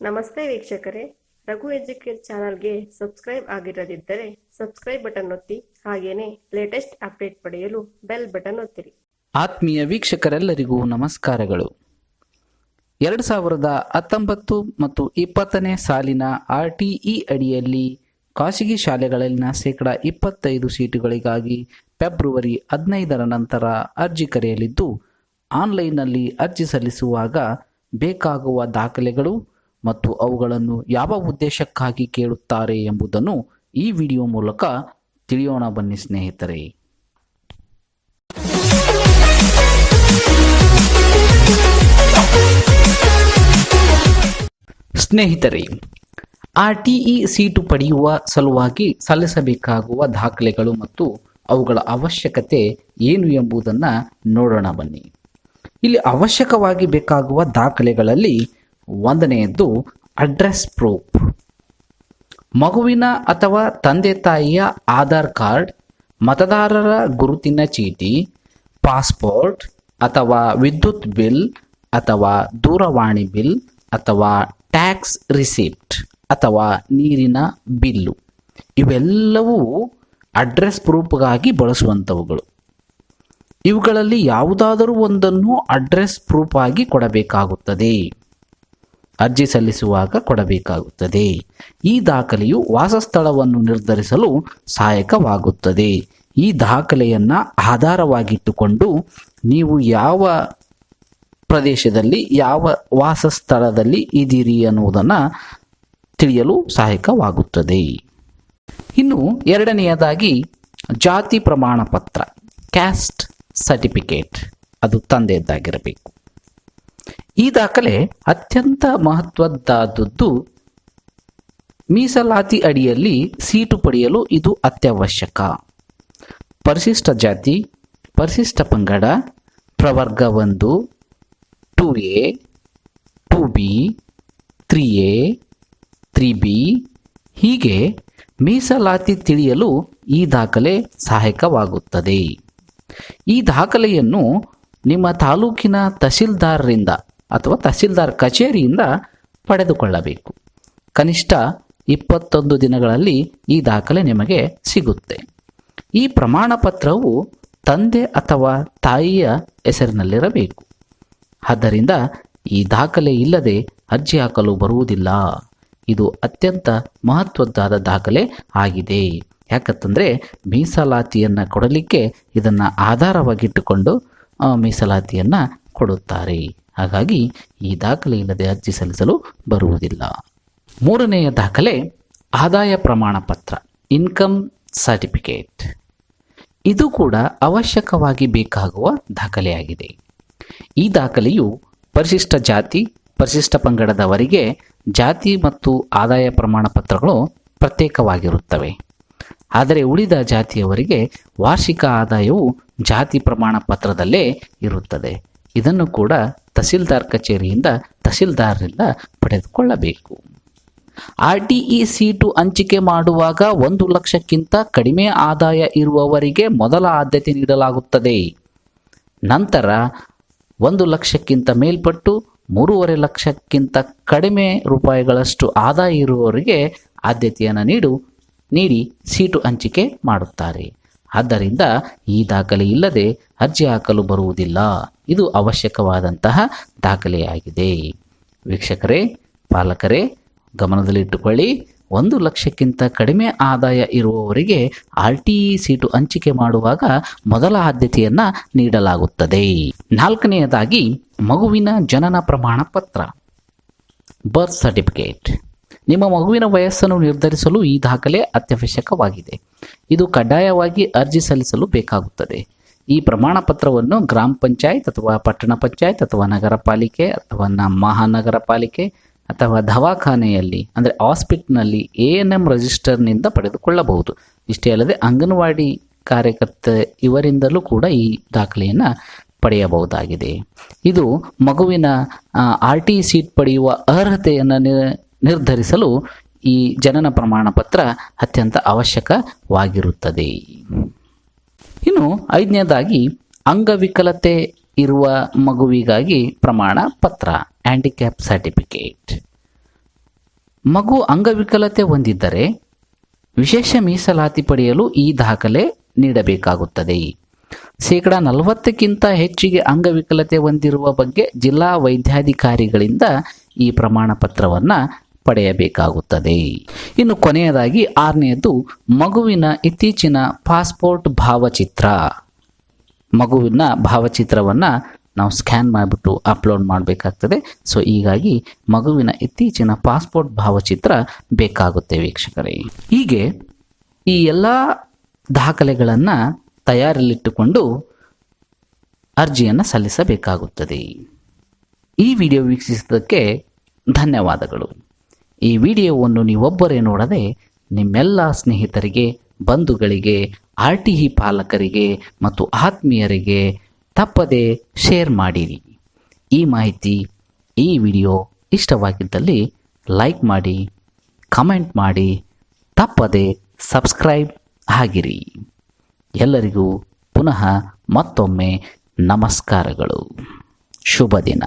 ನಮಸ್ತೆ ವೀಕ್ಷಕರೇ. ರಘು ಎಜುಕೇಟ್ ಚಾನಲ್ಗೆ ಸಬ್ಸ್ಕ್ರೈಬ್ ಆಗಿರದಿದ್ದರೆ ಸಬ್ಸ್ಕ್ರೈಬ್ ಬಟನ್ ಒತ್ತಿ, ಹಾಗೇನೆ ಲೇಟೆಸ್ಟ್ ಅಪ್ಡೇಟ್ ಪಡೆಯಲು ಬೆಲ್ ಬಟನ್ ಒತ್ತಿರಿ. ಆತ್ಮೀಯ ವೀಕ್ಷಕರೆಲ್ಲರಿಗೂ ನಮಸ್ಕಾರಗಳು. ಎರಡು ಸಾವಿರದ ಹತ್ತೊಂಬತ್ತು ಮತ್ತು ಇಪ್ಪತ್ತನೇ ಸಾಲಿನ ಆರ್ ಟಿ ಇ ಅಡಿಯಲ್ಲಿ ಖಾಸಗಿ ಶಾಲೆಗಳಲ್ಲಿನ ಶೇಕಡ ಇಪ್ಪತ್ತೈದು ಸೀಟುಗಳಿಗಾಗಿ ಫೆಬ್ರವರಿ ಹದಿನೈದರ ನಂತರ ಅರ್ಜಿ ಕರೆಯಲಿದ್ದು, ಆನ್ಲೈನ್ನಲ್ಲಿ ಅರ್ಜಿ ಸಲ್ಲಿಸುವಾಗ ಬೇಕಾಗುವ ದಾಖಲೆಗಳು ಮತ್ತು ಅವುಗಳನ್ನು ಯಾವ ಉದ್ದೇಶಕ್ಕಾಗಿ ಕೇಳುತ್ತಾರೆ ಎಂಬುದನ್ನು ಈ ವಿಡಿಯೋ ಮೂಲಕ ತಿಳಿಯೋಣ ಬನ್ನಿ ಸ್ನೇಹಿತರೆ. ಸ್ನೇಹಿತರೆ ಆರ್ ಟಿ ಇ ಸೀಟು ಪಡೆಯುವ ಸಲುವಾಗಿ ಸಲ್ಲಿಸಬೇಕಾಗುವ ದಾಖಲೆಗಳು ಮತ್ತು ಅವುಗಳ ಅವಶ್ಯಕತೆ ಏನು ಎಂಬುದನ್ನು ನೋಡೋಣ ಬನ್ನಿ. ಇಲ್ಲಿ ಅವಶ್ಯಕವಾಗಿ ಬೇಕಾಗುವ ದಾಖಲೆಗಳಲ್ಲಿ ಒಂದನೆಯದ್ದು ಅಡ್ರೆಸ್ ಪ್ರೂಫ್ ಮಗುವಿನ ಅಥವಾ ತಂದೆ ತಾಯಿಯ ಆಧಾರ್ ಕಾರ್ಡ್, ಮತದಾರರ ಗುರುತಿನ ಚೀಟಿ, ಪಾಸ್ಪೋರ್ಟ್ ಅಥವಾ ವಿದ್ಯುತ್ ಬಿಲ್ ಅಥವಾ ದೂರವಾಣಿ ಬಿಲ್ ಅಥವಾ ಟ್ಯಾಕ್ಸ್ ರಿಸಿಪ್ಟ್ ಅಥವಾ ನೀರಿನ ಬಿಲ್ಲು. ಇವೆಲ್ಲವೂ ಅಡ್ರೆಸ್ ಪ್ರೂಫ್ಗಾಗಿ ಬಳಸುವಂಥವುಗಳು. ಇವುಗಳಲ್ಲಿ ಯಾವುದಾದರೂ ಒಂದನ್ನು ಅಡ್ರೆಸ್ ಪ್ರೂಫ್ ಆಗಿ ಕೊಡಬೇಕಾಗುತ್ತದೆ. ಅರ್ಜಿ ಸಲ್ಲಿಸುವಾಗ ಕೊಡಬೇಕಾಗುತ್ತದೆ. ಈ ದಾಖಲೆಯು ವಾಸಸ್ಥಳವನ್ನು ನಿರ್ಧರಿಸಲು ಸಹಾಯಕವಾಗುತ್ತದೆ. ಈ ದಾಖಲೆಯನ್ನು ಆಧಾರವಾಗಿಟ್ಟುಕೊಂಡು ನೀವು ಯಾವ ಪ್ರದೇಶದಲ್ಲಿ, ಯಾವ ವಾಸಸ್ಥಳದಲ್ಲಿ ಇದ್ದೀರಿ ಅನ್ನುವುದನ್ನು ತಿಳಿಯಲು ಸಹಾಯಕವಾಗುತ್ತದೆ. ಇನ್ನು ಎರಡನೆಯದಾಗಿ ಜಾತಿ ಪ್ರಮಾಣ ಪತ್ರ ಕ್ಯಾಸ್ಟ್ ಸರ್ಟಿಫಿಕೇಟ್ ಅದು ತಂದೆಯದ್ದಾಗಿರಬೇಕು. ಈ ದಾಖಲೆ ಅತ್ಯಂತ ಮಹತ್ವದ್ದಾದದ್ದು. ಮೀಸಲಾತಿ ಅಡಿಯಲ್ಲಿ ಸೀಟು ಪಡೆಯಲು ಇದು ಅತ್ಯವಶ್ಯಕ. ಪರಿಶಿಷ್ಟ ಜಾತಿ, ಪರಿಶಿಷ್ಟ ಪಂಗಡ, ಪ್ರವರ್ಗ ಒಂದು, two A, two B, three A, three B. ಹೀಗೆ ಮೀಸಲಾತಿ ತಿಳಿಯಲು ಈ ದಾಖಲೆ ಸಹಾಯಕವಾಗುತ್ತದೆ. ಈ ದಾಖಲೆಯನ್ನು ನಿಮ್ಮ ತಾಲೂಕಿನ ತಹಸೀಲ್ದಾರರಿಂದ ಅಥವಾ ತಹಸೀಲ್ದಾರ್ ಕಚೇರಿಯಿಂದ ಪಡೆದುಕೊಳ್ಳಬೇಕು. ಕನಿಷ್ಠ ಇಪ್ಪತ್ತೊಂದು ದಿನಗಳಲ್ಲಿ ಈ ದಾಖಲೆ ನಿಮಗೆ ಸಿಗುತ್ತೆ. ಈ ಪ್ರಮಾಣ ಪತ್ರವು ತಂದೆ ಅಥವಾ ತಾಯಿಯ ಹೆಸರಿನಲ್ಲಿರಬೇಕು. ಆದ್ದರಿಂದ ಈ ದಾಖಲೆ ಇಲ್ಲದೆ ಅರ್ಜಿ ಹಾಕಲು ಬರುವುದಿಲ್ಲ. ಇದು ಅತ್ಯಂತ ಮಹತ್ವದ್ದಾದ ದಾಖಲೆ ಆಗಿದೆ. ಯಾಕಂತಂದರೆ ಮೀಸಲಾತಿಯನ್ನು ಕೊಡಲಿಕ್ಕೆ ಇದನ್ನು ಆಧಾರವಾಗಿಟ್ಟುಕೊಂಡು ಮೀಸಲಾತಿಯನ್ನು ಕೊಡುತ್ತಾರೆ. ಹಾಗಾಗಿ ಈ ದಾಖಲೆ ಇಲ್ಲದೆ ಅರ್ಜಿ ಸಲ್ಲಿಸಲು ಬರುವುದಿಲ್ಲ. ಮೂರನೆಯ ದಾಖಲೆ, ಆದಾಯ ಪ್ರಮಾಣ ಪತ್ರ ಇನ್ಕಮ್ ಸರ್ಟಿಫಿಕೇಟ್ ಇದು ಕೂಡ ಅವಶ್ಯಕವಾಗಿ ಬೇಕಾಗುವ ದಾಖಲೆಯಾಗಿದೆ. ಈ ದಾಖಲೆಯು ಪರಿಶಿಷ್ಟ ಜಾತಿ, ಪರಿಶಿಷ್ಟ ಪಂಗಡದವರಿಗೆ ಜಾತಿ ಮತ್ತು ಆದಾಯ ಪ್ರಮಾಣ ಪತ್ರಗಳು ಪ್ರತ್ಯೇಕವಾಗಿರುತ್ತವೆ. ಆದರೆ ಉಳಿದ ಜಾತಿಯವರಿಗೆ ವಾರ್ಷಿಕ ಆದಾಯವು ಜಾತಿ ಪ್ರಮಾಣ ಪತ್ರದಲ್ಲೇ ಇರುತ್ತದೆ. ಇದನ್ನು ಕೂಡ ತಹಸೀಲ್ದಾರ್ ಕಚೇರಿಯಿಂದ ತಹಸೀಲ್ದಾರರಿಂದ ಪಡೆದುಕೊಳ್ಳಬೇಕು. ಆರ್ ಟಿ ಇ ಸೀಟು ಹಂಚಿಕೆ ಮಾಡುವಾಗ ಒಂದು ಲಕ್ಷಕ್ಕಿಂತ ಕಡಿಮೆ ಆದಾಯ ಇರುವವರಿಗೆ ಮೊದಲ ಆದ್ಯತೆ ನೀಡಲಾಗುತ್ತದೆ. ನಂತರ ಒಂದು ಲಕ್ಷಕ್ಕಿಂತ ಮೇಲ್ಪಟ್ಟು ಮೂರುವರೆ ಲಕ್ಷಕ್ಕಿಂತ ಕಡಿಮೆ ರೂಪಾಯಿಗಳಷ್ಟು ಆದಾಯ ಇರುವವರಿಗೆ ಆದ್ಯತೆಯನ್ನು ನೀಡು, ನೀಡಿ ಸೀಟು ಹಂಚಿಕೆ ಮಾಡುತ್ತಾರೆ. ಆದ್ದರಿಂದ ಈ ದಾಖಲೆ ಇಲ್ಲದೆ ಅರ್ಜಿ ಹಾಕಲು ಬರುವುದಿಲ್ಲ. ಇದು ಅವಶ್ಯಕವಾದಂತಹ ದಾಖಲೆಯಾಗಿದೆ. ವೀಕ್ಷಕರೇ, ಪಾಲಕರೇ, ಗಮನದಲ್ಲಿಟ್ಟುಕೊಳ್ಳಿ, ಒಂದು ಲಕ್ಷಕ್ಕಿಂತ ಕಡಿಮೆ ಆದಾಯ ಇರುವವರಿಗೆ ಆರ್ ಟಿ ಇ ಸೀಟು ಹಂಚಿಕೆ ಮಾಡುವಾಗ ಮೊದಲ ಆದ್ಯತೆಯನ್ನು ನೀಡಲಾಗುತ್ತದೆ. ನಾಲ್ಕನೆಯದಾಗಿ ಮಗುವಿನ ಜನನ ಪ್ರಮಾಣ ಪತ್ರ. ಬರ್ತ್ ಸರ್ಟಿಫಿಕೇಟ್ ನಿಮ್ಮ ಮಗುವಿನ ವಯಸ್ಸನ್ನು ನಿರ್ಧರಿಸಲು ಈ ದಾಖಲೆ ಅತ್ಯವಶ್ಯಕವಾಗಿದೆ. ಇದು ಕಡ್ಡಾಯವಾಗಿ ಅರ್ಜಿ ಸಲ್ಲಿಸಲು ಬೇಕಾಗುತ್ತದೆ. ಈ ಪ್ರಮಾಣ ಪತ್ರವನ್ನು ಗ್ರಾಮ ಪಂಚಾಯತ್ ಅಥವಾ ಪಟ್ಟಣ ಪಂಚಾಯತ್ ಅಥವಾ ನಗರ ಪಾಲಿಕೆ ಅಥವಾ ನಮ್ಮ ಮಹಾನಗರ ಪಾಲಿಕೆ ಅಥವಾ ದವಾಖಾನೆಯಲ್ಲಿ, ಅಂದರೆ ಹಾಸ್ಪಿಟ್ಲ್ನಲ್ಲಿ ಎ ಎನ್ ಎಂ ರಿಜಿಸ್ಟರ್ನಿಂದ ಪಡೆದುಕೊಳ್ಳಬಹುದು. ಇಷ್ಟೇ ಅಲ್ಲದೆ ಅಂಗನವಾಡಿ ಕಾರ್ಯಕರ್ತ ಇವರಿಂದಲೂ ಕೂಡ ಈ ದಾಖಲೆಯನ್ನು ಪಡೆಯಬಹುದಾಗಿದೆ. ಇದು ಮಗುವಿನ ಆರ್ ಟಿ ಸೀಟ್ ಪಡೆಯುವ ಅರ್ಹತೆಯನ್ನು ನಿರ್ಧರಿಸಲು ಈ ಜನನ ಪ್ರಮಾಣ ಪತ್ರ ಅತ್ಯಂತ ಅವಶ್ಯಕವಾಗಿರುತ್ತದೆ. ಇನ್ನು ಐದನೇದಾಗಿ, ಅಂಗವಿಕಲತೆ ಇರುವ ಮಗುವಿಗಾಗಿ ಪ್ರಮಾಣ ಪತ್ರ ಹ್ಯಾಂಡಿಕ್ಯಾಪ್ ಸರ್ಟಿಫಿಕೇಟ್ ಮಗು ಅಂಗವಿಕಲತೆ ಹೊಂದಿದ್ದರೆ ವಿಶೇಷ ಮೀಸಲಾತಿ ಪಡೆಯಲು ಈ ದಾಖಲೆ ನೀಡಬೇಕಾಗುತ್ತದೆ. ಶೇಕಡ ನಲವತ್ತಕ್ಕಿಂತ ಹೆಚ್ಚಿಗೆ ಅಂಗವಿಕಲತೆ ಹೊಂದಿರುವ ಬಗ್ಗೆ ಜಿಲ್ಲಾ ವೈದ್ಯಾಧಿಕಾರಿಗಳಿಂದ ಈ ಪ್ರಮಾಣ ಪತ್ರವನ್ನು ಪಡೆಯಬೇಕಾಗುತ್ತದೆ. ಇನ್ನು ಕೊನೆಯದಾಗಿ ಆರನೆಯದು ಮಗುವಿನ ಇತ್ತೀಚಿನ ಪಾಸ್ಪೋರ್ಟ್ ಭಾವಚಿತ್ರ. ಮಗುವಿನ ಭಾವಚಿತ್ರವನ್ನು ನಾವು ಸ್ಕ್ಯಾನ್ ಮಾಡಿಬಿಟ್ಟು ಅಪ್ಲೋಡ್ ಮಾಡಬೇಕಾಗ್ತದೆ. ಸೊ, ಹೀಗಾಗಿ ಮಗುವಿನ ಇತ್ತೀಚಿನ ಪಾಸ್ಪೋರ್ಟ್ ಭಾವಚಿತ್ರ ಬೇಕಾಗುತ್ತೆ ವೀಕ್ಷಕರೇ. ಹೀಗೆ ಈ ಎಲ್ಲ ದಾಖಲೆಗಳನ್ನು ತಯಾರಲ್ಲಿಟ್ಟುಕೊಂಡು ಅರ್ಜಿಯನ್ನು ಸಲ್ಲಿಸಬೇಕಾಗುತ್ತದೆ. ಈ ವಿಡಿಯೋ ವೀಕ್ಷಿಸಿದ್ದಕ್ಕೆ ಧನ್ಯವಾದಗಳು. ಈ ವಿಡಿಯೋವನ್ನು ನೀವೊಬ್ಬರೇ ನೋಡದೆ ನಿಮ್ಮೆಲ್ಲ ಸ್ನೇಹಿತರಿಗೆ, ಬಂಧುಗಳಿಗೆ ಆರ್ ಟಿ ಇ ಪಾಲಕರಿಗೆ ಮತ್ತು ಆತ್ಮೀಯರಿಗೆ ತಪ್ಪದೆ ಶೇರ್ ಮಾಡಿರಿ. ಈ ಮಾಹಿತಿ ಈ ವಿಡಿಯೋ ಇಷ್ಟವಾಗಿದ್ದಲ್ಲಿ ಲೈಕ್ ಮಾಡಿ, ಕಮೆಂಟ್ ಮಾಡಿ, ತಪ್ಪದೆ ಸಬ್ಸ್ಕ್ರೈಬ್ ಆಗಿರಿ. ಎಲ್ಲರಿಗೂ ಪುನಃ ಮತ್ತೊಮ್ಮೆ ನಮಸ್ಕಾರಗಳು. ಶುಭ ದಿನ.